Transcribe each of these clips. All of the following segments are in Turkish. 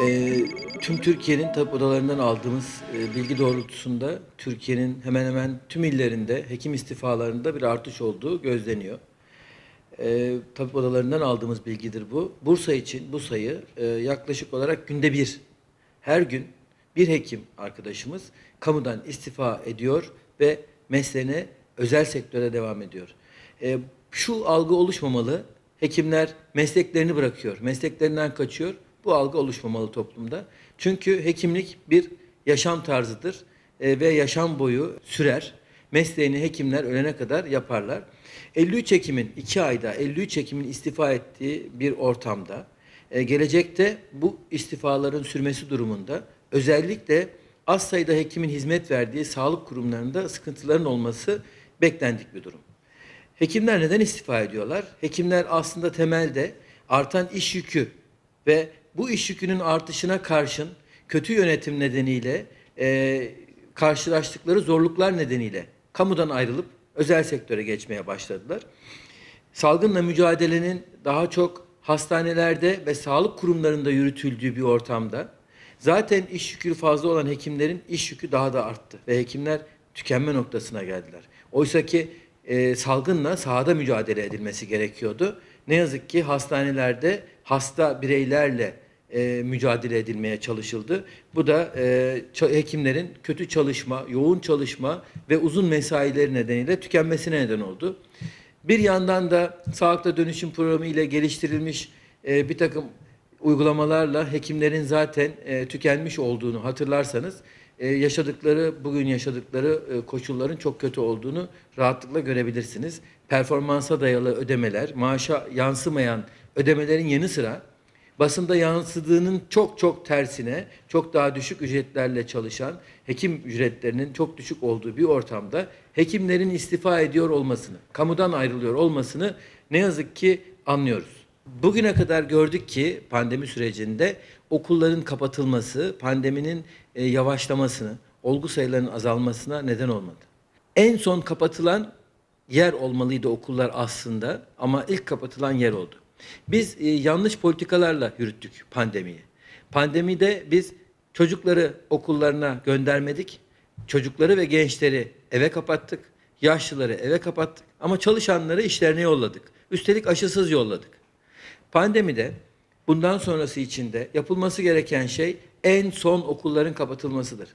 Ee, tüm Türkiye'nin tabip odalarından aldığımız e, bilgi doğrultusunda Türkiye'nin hemen hemen tüm illerinde hekim istifalarında bir artış olduğu gözleniyor. Ee, tabip odalarından aldığımız bilgidir bu. Bursa için bu sayı e, yaklaşık olarak günde bir. Her gün bir hekim arkadaşımız kamudan istifa ediyor ve mesleğine özel sektöre devam ediyor. Ee, şu algı oluşmamalı. Hekimler mesleklerini bırakıyor, mesleklerinden kaçıyor. Bu algı oluşmamalı toplumda. Çünkü hekimlik bir yaşam tarzıdır e, ve yaşam boyu sürer. Mesleğini hekimler ölene kadar yaparlar. 53 hekimin 2 ayda 53 hekimin istifa ettiği bir ortamda e, gelecekte bu istifaların sürmesi durumunda özellikle az sayıda hekimin hizmet verdiği sağlık kurumlarında sıkıntıların olması beklendik bir durum. Hekimler neden istifa ediyorlar? Hekimler aslında temelde artan iş yükü ve bu iş yükünün artışına karşın kötü yönetim nedeniyle e, karşılaştıkları zorluklar nedeniyle kamudan ayrılıp özel sektöre geçmeye başladılar. Salgınla mücadelenin daha çok hastanelerde ve sağlık kurumlarında yürütüldüğü bir ortamda zaten iş yükü fazla olan hekimlerin iş yükü daha da arttı ve hekimler tükenme noktasına geldiler. Oysa ki e, salgınla sahada mücadele edilmesi gerekiyordu. Ne yazık ki hastanelerde hasta bireylerle e, mücadele edilmeye çalışıldı. Bu da e, hekimlerin kötü çalışma, yoğun çalışma ve uzun mesaileri nedeniyle tükenmesine neden oldu. Bir yandan da sağlıkta dönüşüm programı ile geliştirilmiş e, bir takım uygulamalarla hekimlerin zaten e, tükenmiş olduğunu hatırlarsanız e, yaşadıkları bugün yaşadıkları e, koşulların çok kötü olduğunu rahatlıkla görebilirsiniz. Performansa dayalı ödemeler, maaşa yansımayan ödemelerin yanı sıra basında yansıdığının çok çok tersine çok daha düşük ücretlerle çalışan hekim ücretlerinin çok düşük olduğu bir ortamda hekimlerin istifa ediyor olmasını, kamudan ayrılıyor olmasını ne yazık ki anlıyoruz. Bugüne kadar gördük ki pandemi sürecinde okulların kapatılması, pandeminin e, yavaşlamasını, olgu sayılarının azalmasına neden olmadı. En son kapatılan yer olmalıydı okullar aslında ama ilk kapatılan yer oldu. Biz e, yanlış politikalarla yürüttük pandemiyi. Pandemide biz çocukları okullarına göndermedik. Çocukları ve gençleri eve kapattık. Yaşlıları eve kapattık. Ama çalışanları işlerine yolladık. Üstelik aşısız yolladık. Pandemide bundan sonrası için de yapılması gereken şey en son okulların kapatılmasıdır.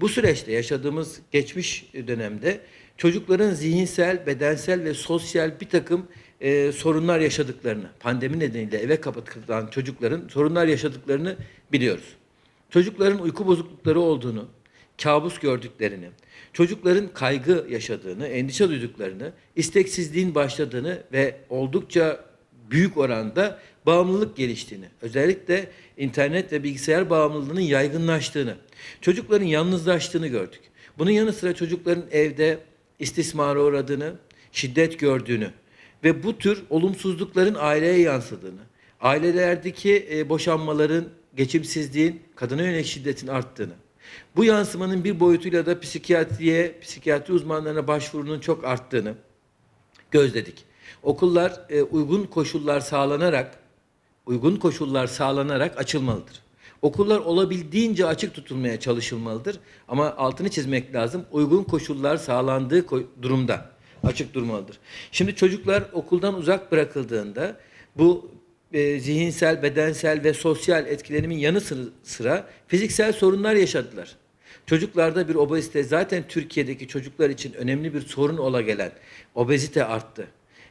Bu süreçte yaşadığımız geçmiş dönemde çocukların zihinsel, bedensel ve sosyal bir takım e, sorunlar yaşadıklarını, pandemi nedeniyle eve kapatılan çocukların sorunlar yaşadıklarını biliyoruz. Çocukların uyku bozuklukları olduğunu, kabus gördüklerini, çocukların kaygı yaşadığını, endişe duyduklarını, isteksizliğin başladığını ve oldukça büyük oranda bağımlılık geliştiğini, özellikle internet ve bilgisayar bağımlılığının yaygınlaştığını, çocukların yalnızlaştığını gördük. Bunun yanı sıra çocukların evde istismara uğradığını, şiddet gördüğünü ve bu tür olumsuzlukların aileye yansıdığını, ailelerdeki e, boşanmaların, geçimsizliğin, kadına yönelik şiddetin arttığını, bu yansımanın bir boyutuyla da psikiyatriye, psikiyatri uzmanlarına başvurunun çok arttığını gözledik. Okullar e, uygun koşullar sağlanarak uygun koşullar sağlanarak açılmalıdır. Okullar olabildiğince açık tutulmaya çalışılmalıdır ama altını çizmek lazım. Uygun koşullar sağlandığı durumda açık durmalıdır. Şimdi çocuklar okuldan uzak bırakıldığında bu e, zihinsel, bedensel ve sosyal etkilenimin yanı sıra fiziksel sorunlar yaşadılar. Çocuklarda bir obezite zaten Türkiye'deki çocuklar için önemli bir sorun ola gelen obezite arttı.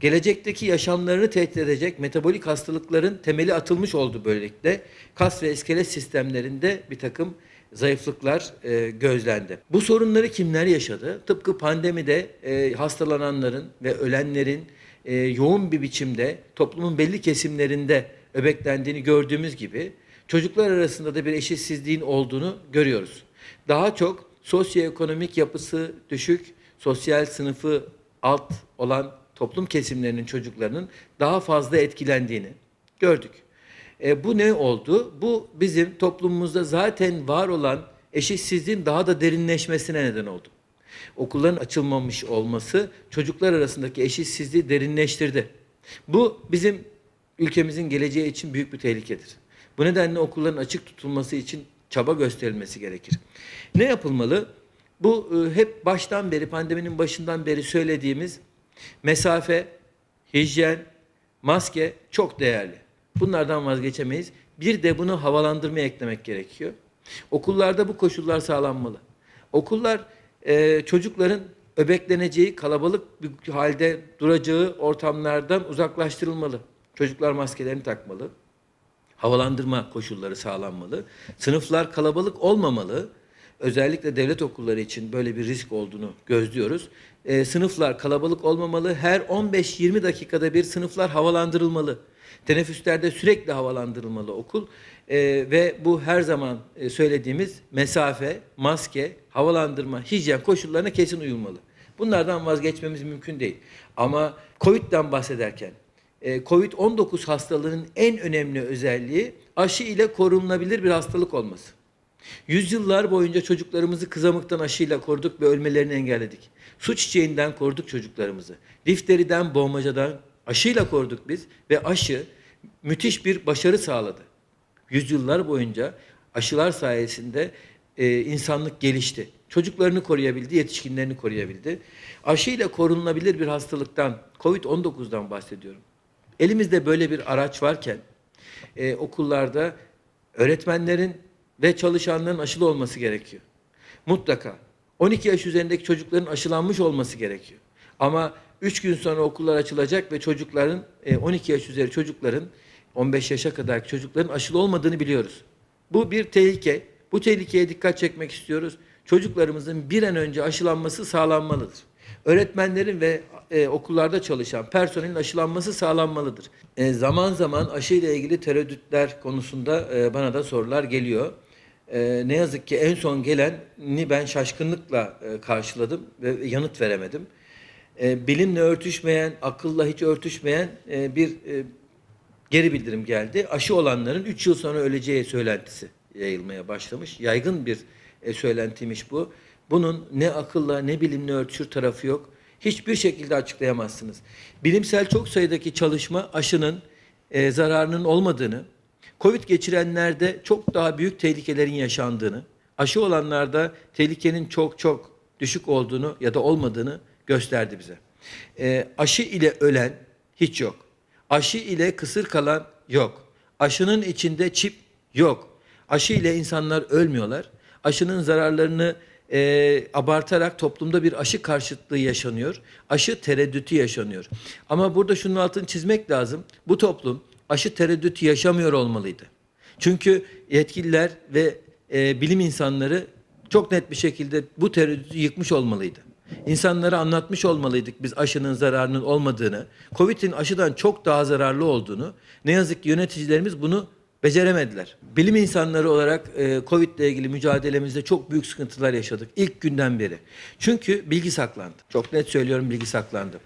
Gelecekteki yaşamlarını tehdit edecek metabolik hastalıkların temeli atılmış oldu böylelikle. Kas ve iskelet sistemlerinde bir takım zayıflıklar e, gözlendi. Bu sorunları kimler yaşadı? Tıpkı pandemide e, hastalananların ve ölenlerin e, yoğun bir biçimde toplumun belli kesimlerinde öbeklendiğini gördüğümüz gibi çocuklar arasında da bir eşitsizliğin olduğunu görüyoruz. Daha çok sosyoekonomik yapısı düşük, sosyal sınıfı alt olan toplum kesimlerinin çocuklarının daha fazla etkilendiğini gördük. E, bu ne oldu? Bu bizim toplumumuzda zaten var olan eşitsizliğin daha da derinleşmesine neden oldu. Okulların açılmamış olması çocuklar arasındaki eşitsizliği derinleştirdi. Bu bizim ülkemizin geleceği için büyük bir tehlikedir. Bu nedenle okulların açık tutulması için çaba gösterilmesi gerekir. Ne yapılmalı? Bu e, hep baştan beri pandeminin başından beri söylediğimiz mesafe, hijyen, maske çok değerli. Bunlardan vazgeçemeyiz. Bir de bunu havalandırmaya eklemek gerekiyor. Okullarda bu koşullar sağlanmalı. Okullar e, çocukların öbekleneceği, kalabalık bir halde duracağı ortamlardan uzaklaştırılmalı. Çocuklar maskelerini takmalı. Havalandırma koşulları sağlanmalı. Sınıflar kalabalık olmamalı. Özellikle devlet okulları için böyle bir risk olduğunu gözlüyoruz. Ee, sınıflar kalabalık olmamalı. Her 15-20 dakikada bir sınıflar havalandırılmalı. Teneffüslerde sürekli havalandırılmalı okul. Ee, ve bu her zaman e, söylediğimiz mesafe, maske, havalandırma, hijyen koşullarına kesin uyulmalı. Bunlardan vazgeçmemiz mümkün değil. Ama COVID'den bahsederken e, Covid-19 hastalığının en önemli özelliği aşı ile korunulabilir bir hastalık olması. Yüzyıllar boyunca çocuklarımızı kızamıktan aşıyla koruduk ve ölmelerini engelledik. Su çiçeğinden koruduk çocuklarımızı. Difteriden, boğmacadan aşıyla koruduk biz ve aşı müthiş bir başarı sağladı. Yüzyıllar boyunca aşılar sayesinde e, insanlık gelişti. Çocuklarını koruyabildi, yetişkinlerini koruyabildi. Aşıyla korunulabilir bir hastalıktan, Covid-19'dan bahsediyorum. Elimizde böyle bir araç varken e, okullarda öğretmenlerin ve çalışanların aşılı olması gerekiyor. Mutlaka. 12 yaş üzerindeki çocukların aşılanmış olması gerekiyor. Ama 3 gün sonra okullar açılacak ve çocukların e, 12 yaş üzeri çocukların 15 yaşa kadar çocukların aşılı olmadığını biliyoruz. Bu bir tehlike. Bu tehlikeye dikkat çekmek istiyoruz. Çocuklarımızın bir an önce aşılanması sağlanmalıdır. Öğretmenlerin ve e, okullarda çalışan personelin aşılanması sağlanmalıdır. E, zaman zaman aşıyla ilgili tereddütler konusunda e, bana da sorular geliyor. E, ne yazık ki en son geleni ben şaşkınlıkla e, karşıladım ve yanıt veremedim. E, bilimle örtüşmeyen, akılla hiç örtüşmeyen e, bir e, geri bildirim geldi. Aşı olanların 3 yıl sonra öleceği söylentisi yayılmaya başlamış. Yaygın bir e, söylentiymiş bu. Bunun ne akılla ne bilimle örtüşür tarafı yok. Hiçbir şekilde açıklayamazsınız. Bilimsel çok sayıdaki çalışma aşının e, zararının olmadığını, Covid geçirenlerde çok daha büyük tehlikelerin yaşandığını, aşı olanlarda tehlikenin çok çok düşük olduğunu ya da olmadığını gösterdi bize. E, aşı ile ölen hiç yok. Aşı ile kısır kalan yok. Aşının içinde çip yok. Aşı ile insanlar ölmüyorlar. Aşının zararlarını e, abartarak toplumda bir aşı karşıtlığı yaşanıyor. Aşı tereddütü yaşanıyor. Ama burada şunun altını çizmek lazım. Bu toplum aşı tereddütü yaşamıyor olmalıydı. Çünkü yetkililer ve e, bilim insanları çok net bir şekilde bu tereddütü yıkmış olmalıydı. İnsanlara anlatmış olmalıydık biz aşının zararının olmadığını, Covid'in aşıdan çok daha zararlı olduğunu. Ne yazık ki yöneticilerimiz bunu beceremediler. Bilim insanları olarak e, Covid ile ilgili mücadelemizde çok büyük sıkıntılar yaşadık ilk günden beri. Çünkü bilgi saklandı. Çok net söylüyorum bilgi saklandı.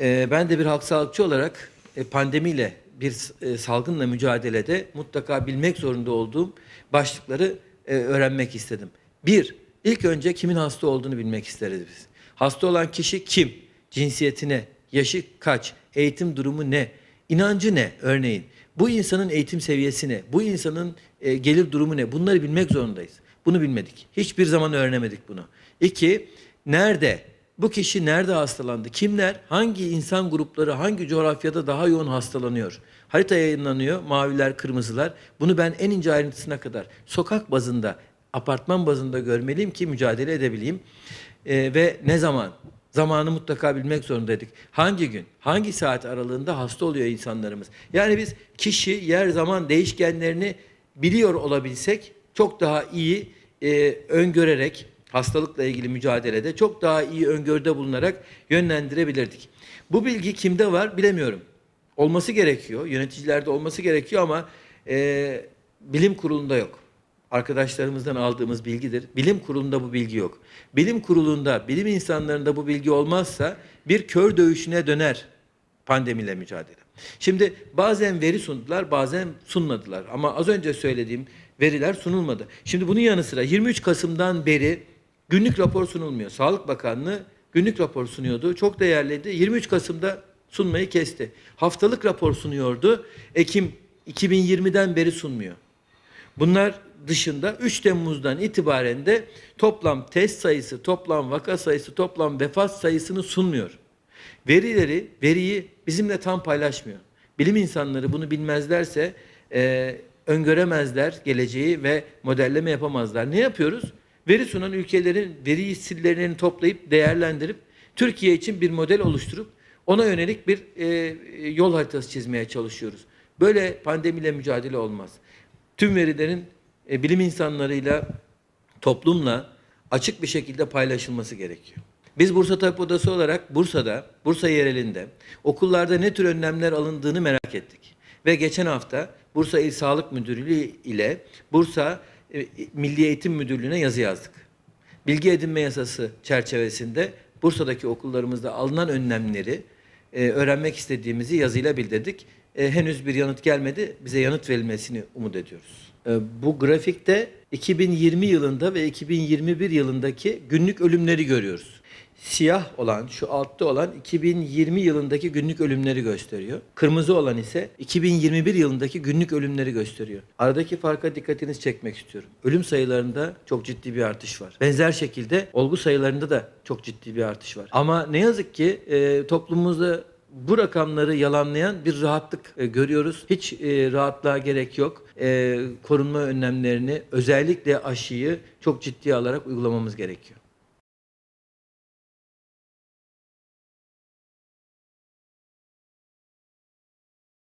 E, ben de bir halk sağlıkçı olarak e, pandemiyle bir e, salgınla mücadelede mutlaka bilmek zorunda olduğum başlıkları e, öğrenmek istedim. Bir, ilk önce kimin hasta olduğunu bilmek isteriz biz. Hasta olan kişi kim? Cinsiyeti ne? Yaşı kaç? Eğitim durumu ne? İnancı ne örneğin? Bu insanın eğitim seviyesi ne? Bu insanın e, gelir durumu ne? Bunları bilmek zorundayız. Bunu bilmedik. Hiçbir zaman öğrenemedik bunu. İki, nerede? Bu kişi nerede hastalandı? Kimler? Hangi insan grupları hangi coğrafyada daha yoğun hastalanıyor? Harita yayınlanıyor. Maviler, kırmızılar. Bunu ben en ince ayrıntısına kadar sokak bazında, apartman bazında görmeliyim ki mücadele edebileyim. E, ve ne zaman? Zamanı mutlaka bilmek zorundaydık. Hangi gün, hangi saat aralığında hasta oluyor insanlarımız? Yani biz kişi, yer, zaman değişkenlerini biliyor olabilsek çok daha iyi e, öngörerek hastalıkla ilgili mücadelede çok daha iyi öngörüde bulunarak yönlendirebilirdik. Bu bilgi kimde var bilemiyorum. Olması gerekiyor, yöneticilerde olması gerekiyor ama e, bilim kurulunda yok arkadaşlarımızdan aldığımız bilgidir. Bilim kurulunda bu bilgi yok. Bilim kurulunda, bilim insanlarında bu bilgi olmazsa bir kör dövüşüne döner pandemiyle mücadele. Şimdi bazen veri sundular, bazen sunmadılar. Ama az önce söylediğim veriler sunulmadı. Şimdi bunun yanı sıra 23 Kasım'dan beri günlük rapor sunulmuyor. Sağlık Bakanlığı günlük rapor sunuyordu. Çok değerliydi. 23 Kasım'da sunmayı kesti. Haftalık rapor sunuyordu. Ekim 2020'den beri sunmuyor. Bunlar dışında 3 Temmuz'dan itibaren de toplam test sayısı, toplam vaka sayısı, toplam vefat sayısını sunmuyor. Verileri, veriyi bizimle tam paylaşmıyor. Bilim insanları bunu bilmezlerse e, öngöremezler geleceği ve modelleme yapamazlar. Ne yapıyoruz? Veri sunan ülkelerin veri sillerini toplayıp değerlendirip Türkiye için bir model oluşturup ona yönelik bir e, yol haritası çizmeye çalışıyoruz. Böyle pandemiyle mücadele olmaz. Tüm verilerin e, bilim insanlarıyla, toplumla açık bir şekilde paylaşılması gerekiyor. Biz Bursa Tabip Odası olarak Bursa'da, Bursa yerelinde okullarda ne tür önlemler alındığını merak ettik. Ve geçen hafta Bursa İl Sağlık Müdürlüğü ile Bursa e, Milli Eğitim Müdürlüğü'ne yazı yazdık. Bilgi edinme yasası çerçevesinde Bursa'daki okullarımızda alınan önlemleri e, öğrenmek istediğimizi yazıyla bildirdik. E, henüz bir yanıt gelmedi. Bize yanıt verilmesini umut ediyoruz. E, bu grafikte 2020 yılında ve 2021 yılındaki günlük ölümleri görüyoruz. Siyah olan, şu altta olan 2020 yılındaki günlük ölümleri gösteriyor. Kırmızı olan ise 2021 yılındaki günlük ölümleri gösteriyor. Aradaki farka dikkatinizi çekmek istiyorum. Ölüm sayılarında çok ciddi bir artış var. Benzer şekilde olgu sayılarında da çok ciddi bir artış var. Ama ne yazık ki e, toplumumuzda bu rakamları yalanlayan bir rahatlık e, görüyoruz. Hiç e, rahatlığa gerek yok. E, korunma önlemlerini özellikle aşıyı çok ciddiye alarak uygulamamız gerekiyor.